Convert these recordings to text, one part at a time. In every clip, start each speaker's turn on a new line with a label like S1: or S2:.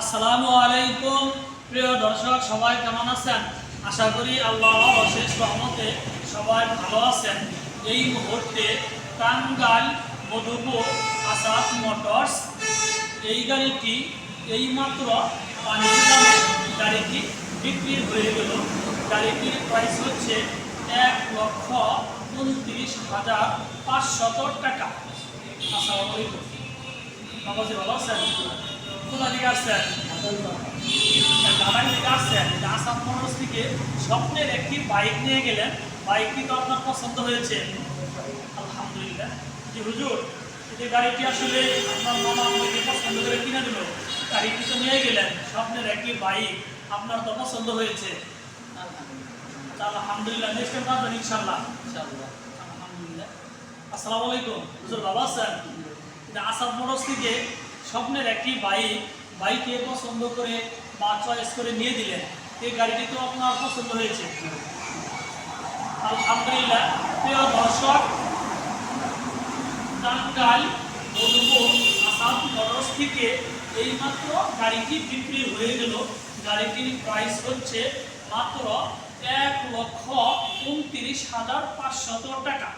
S1: আসসালামু আলাইকুম। প্রিয় দর্শক, সবাই কেমন আছেন? আশা করি আল্লাহ অশেষ রহমতে সবাই ভালো আছেন। এই মুহূর্তে টাঙ্গাইল মধুপুর আসাদ মোটরস এই গাড়িটি এইমাত্র পানির গাড়িটি বিক্রি হয়ে গেল। গাড়িটির প্রাইস হচ্ছে এক লক্ষ উনত্রিশ হাজার পাঁচশত টাকা। আসসালামু আলাইকুম। ভালো আছেন? আসছেন? আসছেন। আসাম থেকে স্বপ্নের একটি বাইক নিয়ে গেলেন। বাইকটি তো আপনার পছন্দ হয়েছে। আলহামদুলিল্লাহ। যে হুজুর যে গাড়িটি আসলে আপনার মামা আমাকে পছন্দ করে কিনে দিল। গাড়িটি তো নিয়ে গেলেন। স্বপ্নের একটি বাইক আপনার তো পছন্দ হয়েছে। তা আলহামদুলিল্লাহ। নেক্সট টাইম পাবেন ইনশাল্লাহ আলহামদুলিল্লাহ। আসসালামু আলাইকুম। হুজুর আছেন? যে আসাদ মোটরস থেকে স্বপ্নের একটি বাইক বাইকে পছন্দ করে বা চয়েস করে নিয়ে দিলেন। এই গাড়িটি তো আপনার পছন্দ হয়েছে। আলহামদুলিল্লাহ, প্রিয় দর্শক টাঙ্গাইল মধুপুর আসাদ মোটরস থেকে এইমাত্র গাড়িটি বিক্রি হয়ে গেল। গাড়িটির প্রাইস হচ্ছে মাত্র এক লক্ষ উনত্রিশ হাজার পাঁচশত টাকা।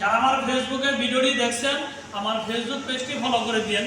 S1: যারা আমার ফেসবুকে ভিডিওটি দেখছেন, আমার ফেসবুক পেজটি ফলো করে দিন